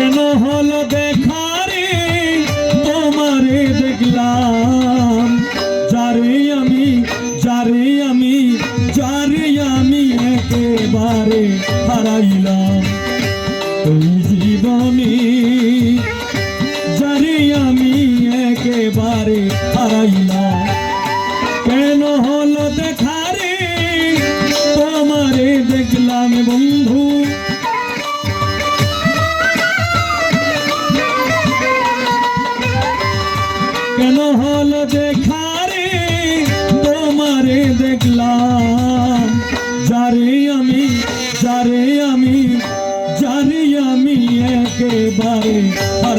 কেন হলো দেখারে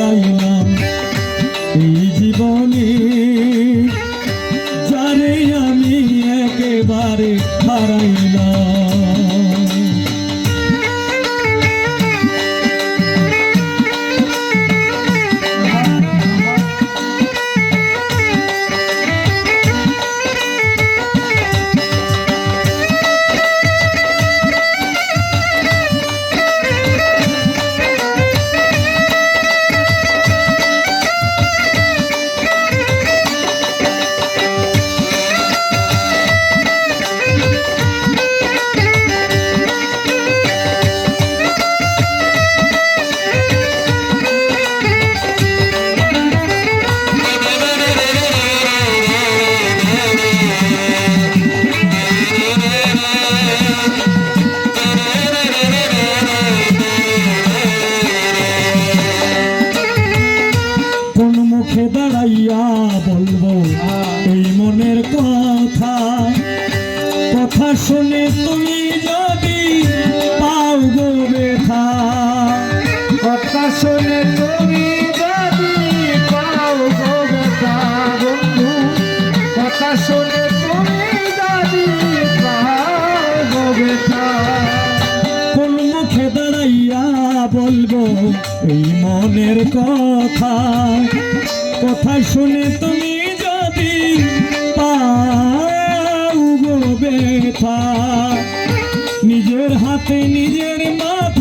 হারাইলাম দাঁড়াইয়া বলব এই মনের কথা কথা শুনে তুমি যদি পাও গো ব্যথা। কথা শুনে তুমি যদি পাও গো বেটা বন্ধু। কথা শুনে তুমি যদি পাও গো বেটা কোন মুখে দাঁড়াইয়া বলব এই মনের কথা কথা শুনে তুমি যদি পাও গো নিজের হাতে নিজের মাথায়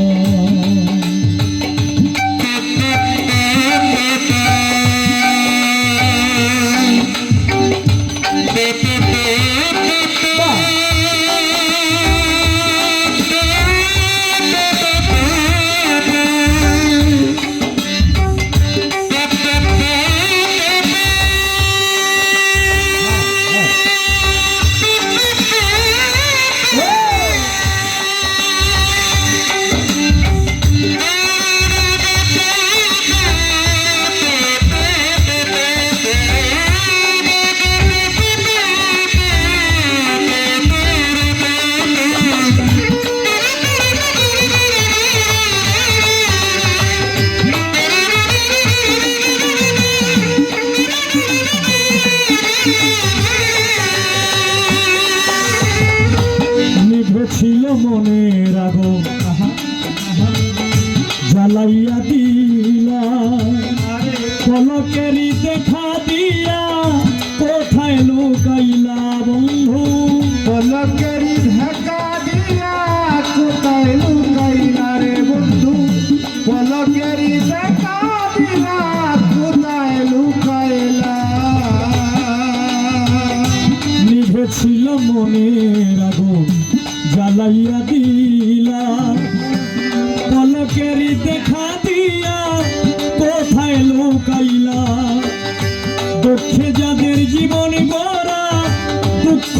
নিভেছিল মনে রাগ জ্বালাইয়া দিলা মনের আগুন জ্বালাইয়া দিলা। পলকেরি দেখা দিয়া কোথায় লুকাইলা? দুঃখে যাদের জীবন গড়া দুঃখ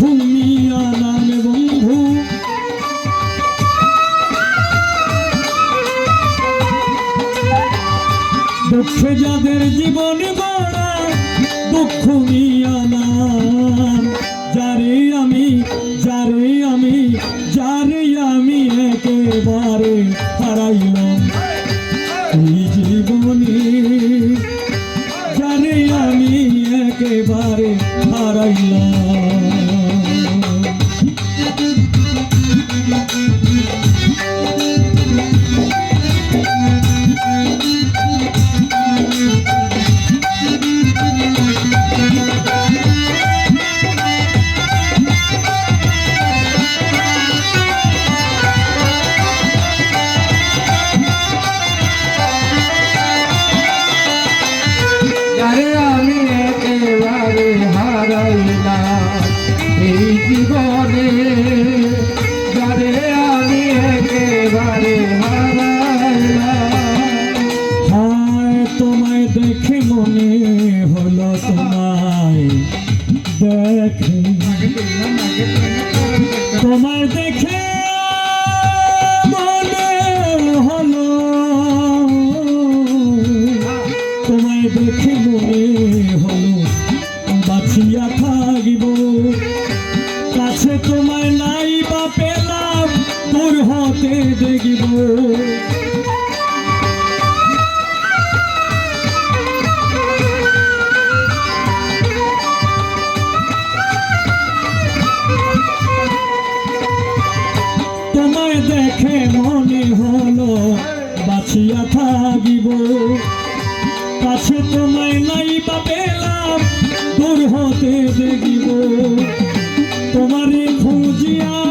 Música তোমাকে তোমায় দেখে মনে হলো বাঁচিয়া থাকিব। কাছে তোমায় নাই বা পেলাম, দূর হতে দেখিব। খুঁজিয়া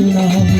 了。